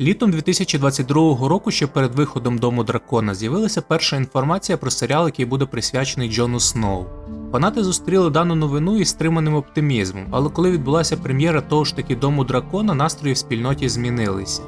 Літом 2022 року, ще перед виходом Дому Дракона, з'явилася перша інформація про серіал, який буде присвячений Джону Сноу. Фанати зустріли дану новину із стриманим оптимізмом, але коли відбулася прем'єра того ж таки Дому Дракона, настрої в спільноті змінилися.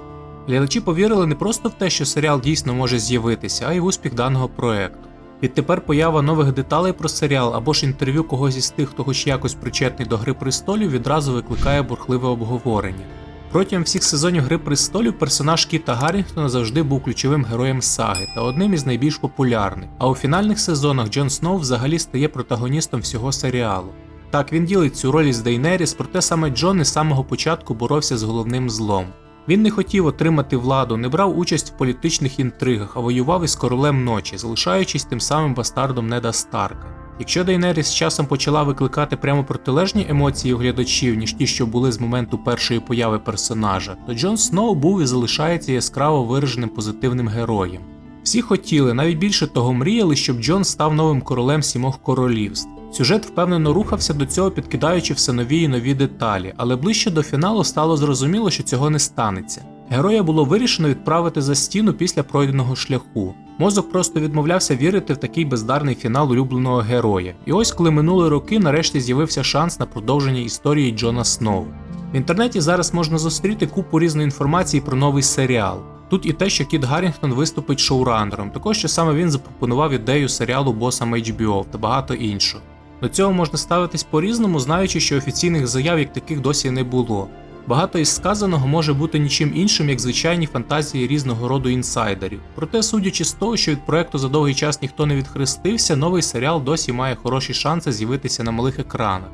Глядачі повірили не просто в те, що серіал дійсно може з'явитися, а й в успіх даного проекту. Відтепер поява нових деталей про серіал або ж інтерв'ю когось із тих, хто хоч якось причетний до Гри престолів, відразу викликає бурхливе обговорення. Протягом всіх сезонів Гри престолів персонаж Кіта Гаррінгтона завжди був ключовим героєм саги та одним із найбільш популярних. А у фінальних сезонах Джон Сноу взагалі стає протагоністом всього серіалу. Так, він ділить цю роль із Дейнеріс, проте саме Джон із самого початку боровся з головним злом. Він не хотів отримати владу, не брав участь в політичних інтригах, а воював із королем ночі, залишаючись тим самим бастардом Неда Старка. Якщо Дейнеріс з часом почала викликати прямо протилежні емоції у глядачів, ніж ті, що були з моменту першої появи персонажа, то Джон Сноу був і залишається яскраво вираженим позитивним героєм. Всі хотіли, навіть більше того мріяли, щоб Джон став новим королем сімох королівств. Сюжет впевнено рухався до цього, підкидаючи все нові і нові деталі, але ближче до фіналу стало зрозуміло, що цього не станеться. Героя було вирішено відправити за стіну після пройденого шляху. Мозок просто відмовлявся вірити в такий бездарний фінал улюбленого героя. І ось коли минули роки, нарешті з'явився шанс на продовження історії Джона Сноу. В інтернеті зараз можна зустріти купу різної інформації про новий серіал. Тут і те, що Кіт Гаррінгтон виступить шоуранером, також що саме він запропонував ідею серіалу босам HBO та багато іншого. До цього можна ставитись по-різному, знаючи, що офіційних заяв як таких досі не було. Багато із сказаного може бути нічим іншим, як звичайні фантазії різного роду інсайдерів. Проте, судячи з того, що від проекту за довгий час ніхто не відхрестився, новий серіал досі має хороші шанси з'явитися на малих екранах.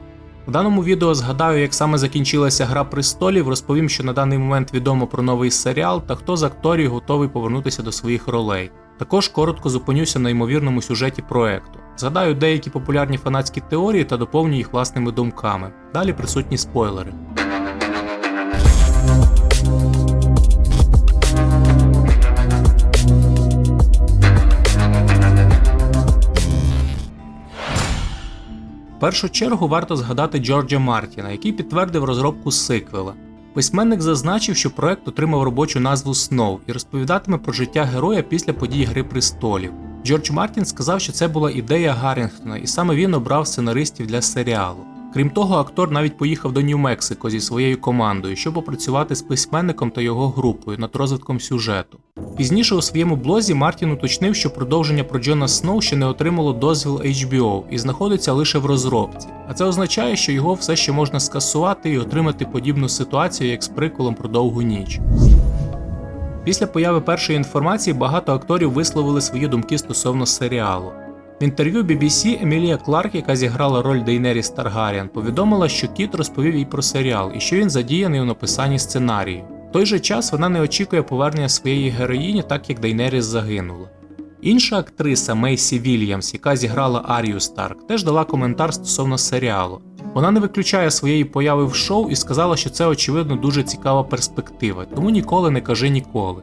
В даному відео згадаю, як саме закінчилася Гра престолів, розповім, що на даний момент відомо про новий серіал та хто з акторів готовий повернутися до своїх ролей. Також коротко зупинюся на ймовірному сюжеті проекту. Згадаю деякі популярні фанатські теорії та доповню їх власними думками. Далі присутні спойлери. Першу чергу варто згадати Джорджа Мартіна, який підтвердив розробку сиквела. Письменник зазначив, що проект отримав робочу назву Сноу і розповідатиме про життя героя після подій Гри престолів. Джордж Мартін сказав, що це була ідея Гаррінгтона, і саме він обрав сценаристів для серіалу. Крім того, актор навіть поїхав до Нью-Мексико зі своєю командою, щоб опрацювати з письменником та його групою над розвитком сюжету. Пізніше у своєму блозі Мартін уточнив, що продовження про Джона Сноу ще не отримало дозвіл HBO і знаходиться лише в розробці. А це означає, що його все ще можна скасувати і отримати подібну ситуацію, як з приколом про довгу ніч. Після появи першої інформації багато акторів висловили свої думки стосовно серіалу. В інтерв'ю BBC Емілія Кларк, яка зіграла роль Дейнеріс Таргаріан, повідомила, що Кіт розповів їй про серіал і що він задіяний у написанні сценарію. В той же час вона не очікує повернення своєї героїні, так як Дейнеріс загинула. Інша актриса Мейсі Вільямс, яка зіграла Арію Старк, теж дала коментар стосовно серіалу. Вона не виключає своєї появи в шоу і сказала, що це очевидно дуже цікава перспектива, тому ніколи не кажи ніколи.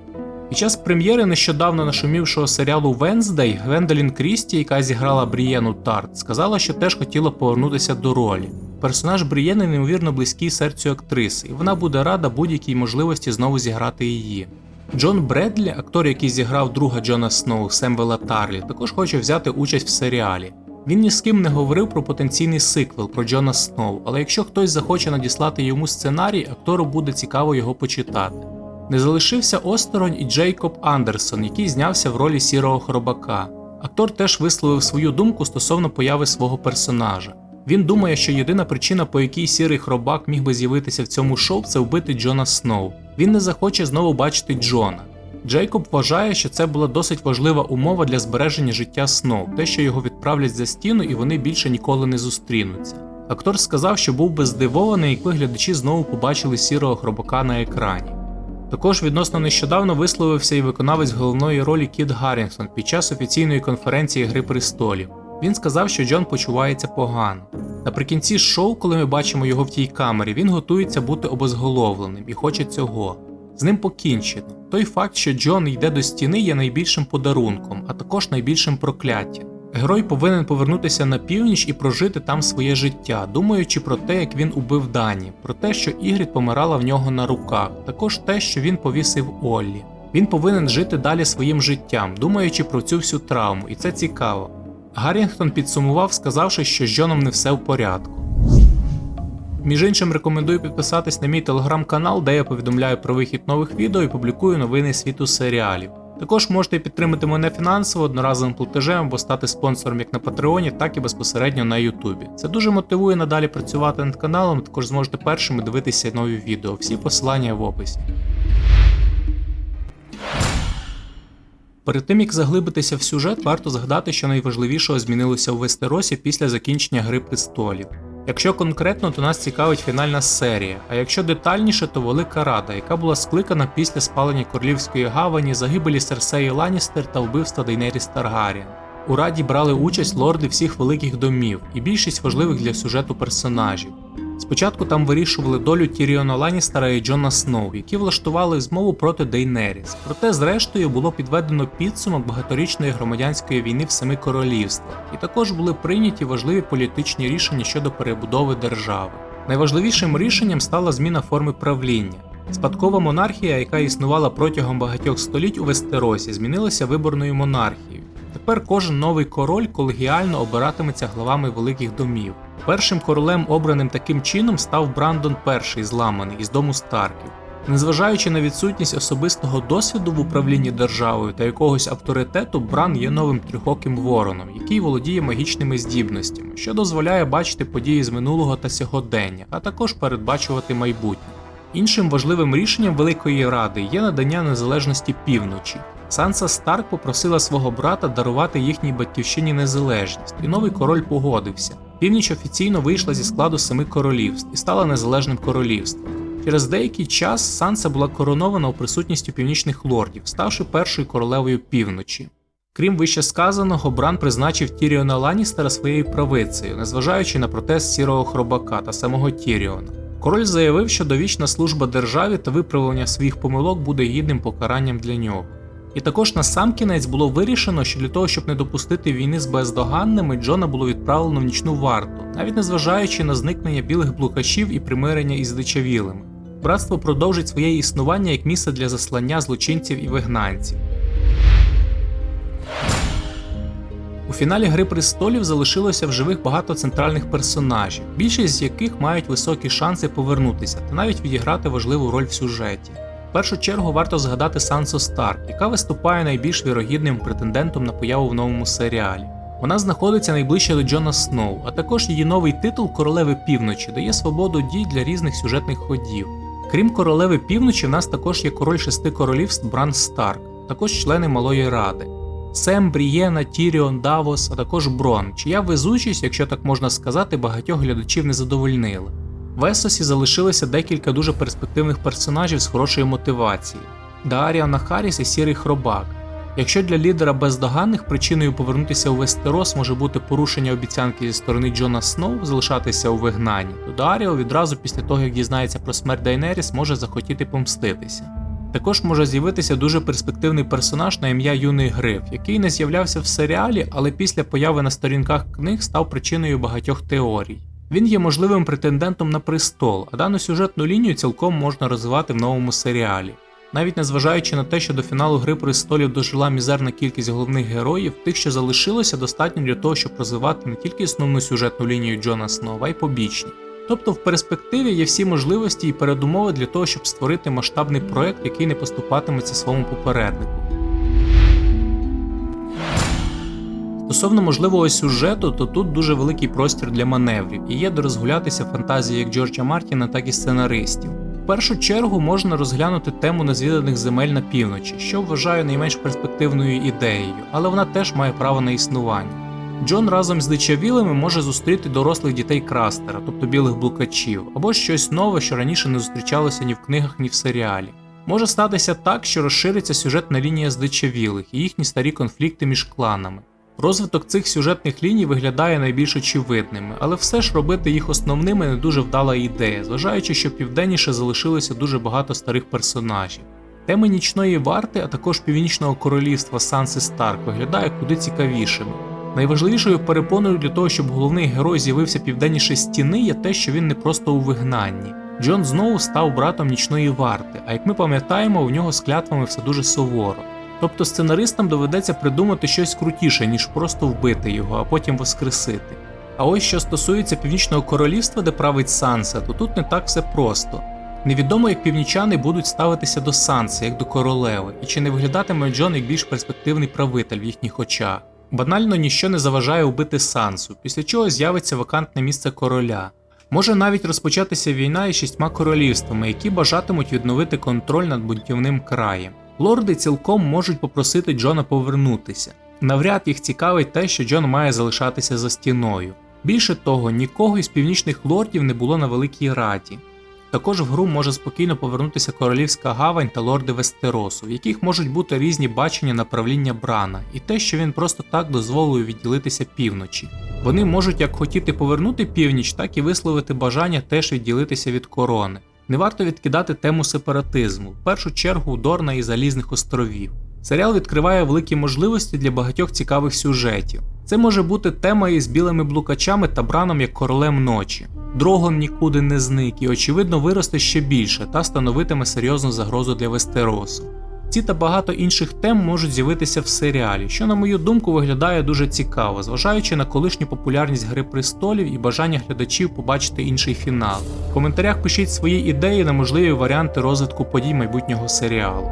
Під час прем'єри нещодавно нашумівшого серіалу Венздей Гвендолін Крісті, яка зіграла Брієну Тарт, сказала, що теж хотіла повернутися до ролі. Персонаж Брієни неймовірно близький серцю актриси, і вона буде рада будь-якій можливості знову зіграти її. Джон Бредлі, актор, який зіграв друга Джона Сноу Семвела Тарлі, також хоче взяти участь в серіалі. Він ні з ким не говорив про потенційний сиквел про Джона Сноу, але якщо хтось захоче надіслати йому сценарій, актору буде цікаво його почитати. Не залишився осторонь і Джейкоб Андерсон, який знявся в ролі сірого хробака. Актор теж висловив свою думку стосовно появи свого персонажа. Він думає, що єдина причина, по якій сірий хробак міг би з'явитися в цьому шоу, це вбити Джона Сноу. Він не захоче знову бачити Джона. Джейкоб вважає, що це була досить важлива умова для збереження життя Сноу, те, що його відправлять за стіну і вони більше ніколи не зустрінуться. Актор сказав, що був би здивований, якби глядачі знову побачили сірого хробака на екрані. Також відносно нещодавно висловився і виконавець головної ролі Кіт Гаррінгтон під час офіційної конференції Гри престолів. Він сказав, що Джон почувається погано. Наприкінці шоу, коли ми бачимо його в тій камері, він готується бути обезголовленим і хоче цього. З ним покінчено. Той факт, що Джон йде до стіни, є найбільшим подарунком, а також найбільшим прокляттям. Герой повинен повернутися на північ і прожити там своє життя, думаючи про те, як він убив Дані, про те, що Ігрід помирала в нього на руках, також те, що він повісив Оллі. Він повинен жити далі своїм життям, думаючи про цю всю травму, і це цікаво. Гаррінгтон підсумував, сказавши, що з Джоном не все в порядку. Між іншим, рекомендую підписатись на мій телеграм-канал, де я повідомляю про вихід нових відео і публікую новини світу серіалів. Також можете підтримати мене фінансово одноразовим платежем або стати спонсором як на Патреоні, так і безпосередньо на Ютубі. Це дуже мотивує надалі працювати над каналом, також зможете першими дивитися нові відео. Всі посилання в описі. Перед тим як заглибитися в сюжет, варто згадати, що найважливішого змінилося у Вестеросі після закінчення Гри престолів. Якщо конкретно, то нас цікавить фінальна серія, а якщо детальніше, то Велика Рада, яка була скликана після спалення Королівської гавані, загибелі Серсеї Ланністер та вбивства Дейнері Таргаріен. У раді брали участь лорди всіх великих домів і більшість важливих для сюжету персонажів. Спочатку там вирішували долю Тіріона Ланністера і Джона Сноу, які влаштували змову проти Дейнеріс. Проте, зрештою, було підведено підсумок багаторічної громадянської війни в семи королівствах, і також були прийняті важливі політичні рішення щодо перебудови держави. Найважливішим рішенням стала зміна форми правління. Спадкова монархія, яка існувала протягом багатьох століть у Вестеросі, змінилася виборною монархією. Тепер кожен новий король колегіально обиратиметься главами великих домів. Першим королем, обраним таким чином, став Брандон І зламаний із дому Старків. Незважаючи на відсутність особистого досвіду в управлінні державою та якогось авторитету, Бран є новим трьохоким вороном, який володіє магічними здібностями, що дозволяє бачити події з минулого та сьогодення, а також передбачувати майбутнє. Іншим важливим рішенням Великої Ради є надання незалежності півночі. Санса Старк попросила свого брата дарувати їхній батьківщині незалежність, і новий король погодився. Північ офіційно вийшла зі складу семи королівств і стала незалежним королівством. Через деякий час Санса була коронована у присутністю північних лордів, ставши першою королевою півночі. Крім вище сказаного, Бран призначив Тіріона Ланністера своєю правицею, незважаючи на протест сірого хробака та самого Тіріона. Король заявив, що довічна служба державі та виправлення своїх помилок буде гідним покаранням для нього. І також на сам кінець було вирішено, що для того, щоб не допустити війни з бездоганними, Джона було відправлено в нічну варту, навіть незважаючи на зникнення білих блукачів і примирення із дичавілими. Братство продовжить своє існування як місце для заслання злочинців і вигнанців. У фіналі Гри престолів залишилося в живих багато центральних персонажів, більшість з яких мають високі шанси повернутися та навіть відіграти важливу роль в сюжеті. В першу чергу варто згадати Сансу Старк, яка виступає найбільш вірогідним претендентом на появу в новому серіалі. Вона знаходиться найближче до Джона Сноу, а також її новий титул Королеви Півночі дає свободу дій для різних сюжетних ходів. Крім королеви півночі, в нас також є король шести королівств Бран Старк, також члени Малої Ради. Сем, Брієна, Тіріон, Давос, а також Брон, чия везучість, якщо так можна сказати, багатьох глядачів не задовольнили. В Есосі залишилося декілька дуже перспективних персонажів з хорошою мотивацією. Дааріана Харріс і Сірий Хробак. Якщо для лідера бездоганних причиною повернутися у Вестерос може бути порушення обіцянки зі сторони Джона Сноу залишатися у вигнанні, то Дааріо відразу після того, як дізнається про смерть Дайнеріс, може захотіти помститися. Також може з'явитися дуже перспективний персонаж на ім'я Юний Гриф, який не з'являвся в серіалі, але після появи на сторінках книг став причиною багатьох теорій. Він є можливим претендентом на престол, а дану сюжетну лінію цілком можна розвивати в новому серіалі. Навіть незважаючи на те, що до фіналу Гри престолів дожила мізерна кількість головних героїв, тих, що залишилося, достатньо для того, щоб розвивати не тільки основну сюжетну лінію Джона Сноу, а й побічні. Тобто в перспективі є всі можливості і передумови для того, щоб створити масштабний проект, який не поступатиметься своєму попереднику. Стосовно можливого сюжету, то тут дуже великий простір для маневрів і є де розгулятися фантазії як Джорджа Мартіна, так і сценаристів. В першу чергу можна розглянути тему незвіданих земель на півночі, що вважаю найменш перспективною ідеєю, але вона теж має право на існування. Джон разом з дичавілими може зустріти дорослих дітей крастера, тобто білих блукачів, або щось нове, що раніше не зустрічалося ні в книгах, ні в серіалі. Може статися так, що розшириться сюжетна лінія здичавілих і їхні старі конфлікти між кланами. Розвиток цих сюжетних ліній виглядає найбільш очевидними, але все ж робити їх основними не дуже вдала ідея, зважаючи, що південніше залишилося дуже багато старих персонажів. Теми нічної варти, а також північного королівства Санси Старк виглядає куди цікавішими. Найважливішою перепоною для того, щоб головний герой з'явився південніше стіни, є те, що він не просто у вигнанні. Джон знову став братом нічної варти, а як ми пам'ятаємо, у нього з клятвами все дуже суворо. Тобто сценаристам доведеться придумати щось крутіше, ніж просто вбити його, а потім воскресити. А ось що стосується північного королівства, де править Санса, то тут не так все просто. Невідомо, як північани будуть ставитися до Санси, як до королеви, і чи не виглядатиме Джон як більш перспективний правитель в їхніх очах. Банально ніщо не заважає вбити Сансу, після чого з'явиться вакантне місце короля. Може навіть розпочатися війна із шістьма королівствами, які бажатимуть відновити контроль над бунтівним краєм. Лорди цілком можуть попросити Джона повернутися. Навряд їх цікавить те, що Джон має залишатися за стіною. Більше того, нікого із північних лордів не було на Великій Раді. Також в гру може спокійно повернутися королівська гавань та лорди Вестеросу, в яких можуть бути різні бачення направління Брана, і те, що він просто так дозволив відділитися півночі. Вони можуть як хотіти повернути північ, так і висловити бажання теж відділитися від корони. Не варто відкидати тему сепаратизму, в першу чергу Дорна і Залізних островів. Серіал відкриває великі можливості для багатьох цікавих сюжетів. Це може бути тема із білими блукачами та браном як королем ночі. Дрогон нікуди не зник і, очевидно, виросте ще більше та становитиме серйозну загрозу для Вестеросу. Ці та багато інших тем можуть з'явитися в серіалі, що, на мою думку, виглядає дуже цікаво, зважаючи на колишню популярність Гри престолів і бажання глядачів побачити інший фінал. В коментарях пишіть свої ідеї на можливі варіанти розвитку подій майбутнього серіалу.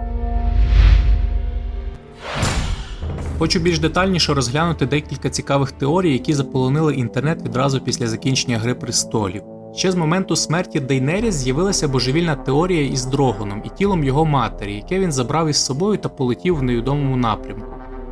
Хочу більш детальніше розглянути декілька цікавих теорій, які заполонили інтернет відразу після закінчення Гри престолів. Ще з моменту смерті Дейнеріс з'явилася божевільна теорія із Дрогоном і тілом його матері, яке він забрав із собою та полетів в невідомому напрямку.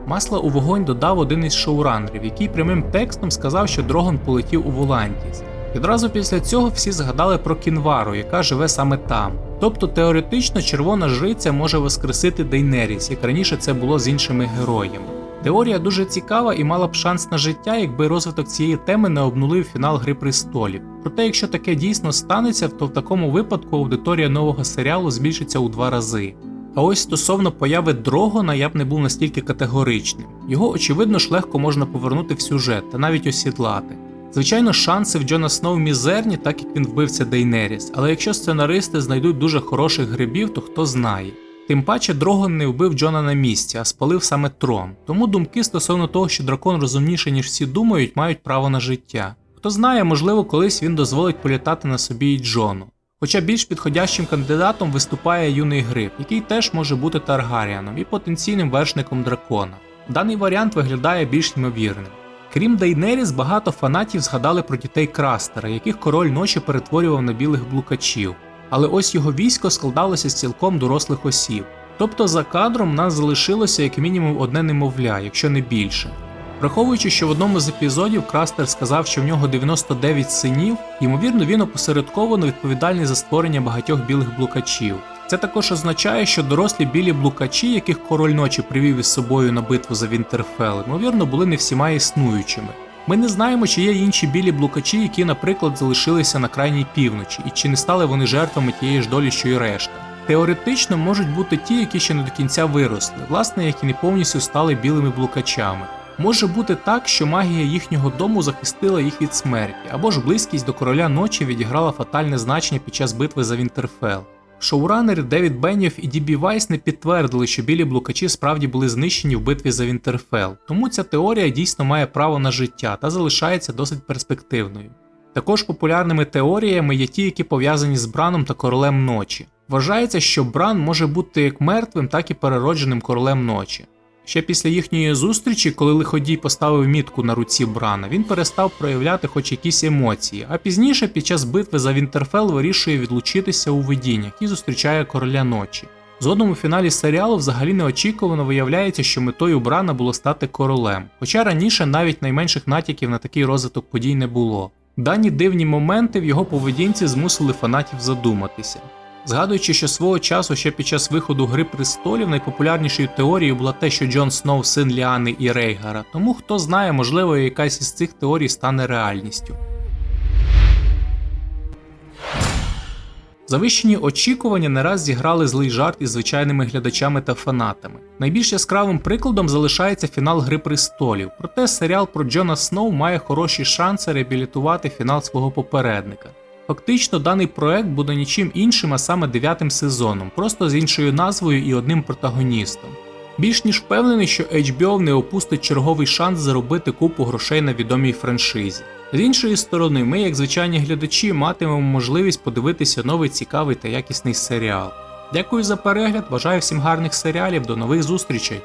Масла у вогонь додав один із шоуранерів, який прямим текстом сказав, що Дрогон полетів у Волантіс. Відразу після цього всі згадали про Кінвару, яка живе саме там. Тобто теоретично червона жриця може воскресити Дейнеріс, як раніше це було з іншими героями. Теорія дуже цікава і мала б шанс на життя, якби розвиток цієї теми не обнулив фінал Гри престолів. Проте, якщо таке дійсно станеться, то в такому випадку аудиторія нового серіалу збільшиться у два рази. А ось стосовно появи Дрогона я б не був настільки категоричним. Його, очевидно ж, легко можна повернути в сюжет та навіть осідлати. Звичайно, шанси в Джона Сноу мізерні, так як він вбивця Дейнеріс, але якщо сценаристи знайдуть дуже хороших грибів, то хто знає. Тим паче Дрогон не вбив Джона на місці, а спалив саме трон. Тому думки стосовно того, що дракон розумніший, ніж всі думають, мають право на життя. Хто знає, можливо, колись він дозволить політати на собі і Джону. Хоча більш підходящим кандидатом виступає юний гриб, який теж може бути Таргаріаном і потенційним вершником дракона. Даний варіант виглядає більш ймовірним. Крім Дейнеріс, багато фанатів згадали про дітей Крастера, яких король ночі перетворював на білих блукачів. Але ось його військо складалося з цілком дорослих осіб. Тобто за кадром нас залишилося як мінімум одне немовля, якщо не більше. Враховуючи, що в одному з епізодів Крастер сказав, що в нього 99 синів, ймовірно, він опосередковано відповідальний за створення багатьох білих блукачів. Це також означає, що дорослі білі блукачі, яких король ночі привів із собою на битву за Вінтерфел, ймовірно, були не всіма існуючими. Ми не знаємо, чи є інші білі блукачі, які, наприклад, залишилися на крайній півночі, і чи не стали вони жертвами тієї ж долі, що й решта. Теоретично можуть бути ті, які ще не до кінця виросли, власне, які не повністю стали білими блукачами. Може бути так, що магія їхнього дому захистила їх від смерті, або ж близькість до короля ночі відіграла фатальне значення під час битви за Вінтерфел. Шоуранери Девід Беннєв і Дібі Вайс не підтвердили, що білі блукачі справді були знищені в битві за Вінтерфел, тому ця теорія дійсно має право на життя та залишається досить перспективною. Також популярними теоріями є ті, які пов'язані з Браном та королем ночі. Вважається, що Бран може бути як мертвим, так і переродженим королем ночі. Ще після їхньої зустрічі, коли лиходій поставив мітку на руці Брана, він перестав проявляти хоч якісь емоції, а пізніше, під час битви за Вінтерфел, вирішує відлучитися у видіннях і зустрічає короля ночі. Згодом у фіналі серіалу взагалі неочікувано виявляється, що метою Брана було стати королем, хоча раніше навіть найменших натяків на такий розвиток подій не було. Дані дивні моменти в його поведінці змусили фанатів задуматися. Згадуючи, що свого часу ще під час виходу Гри престолів найпопулярнішою теорією була те, що Джон Сноу син Ліани і Рейгара, тому хто знає, можливо, якась із цих теорій стане реальністю. Завищені очікування не раз зіграли злий жарт із звичайними глядачами та фанатами. Найбільш яскравим прикладом залишається фінал Гри престолів, проте серіал про Джона Сноу має хороші шанси реабілітувати фінал свого попередника. Фактично, даний проект буде нічим іншим, а саме дев'ятим сезоном, просто з іншою назвою і одним протагоністом. Більш ніж впевнений, що HBO не опустить черговий шанс заробити купу грошей на відомій франшизі. З іншої сторони, ми, як звичайні глядачі, матимемо можливість подивитися новий цікавий та якісний серіал. Дякую за перегляд, бажаю всім гарних серіалів, до нових зустрічей!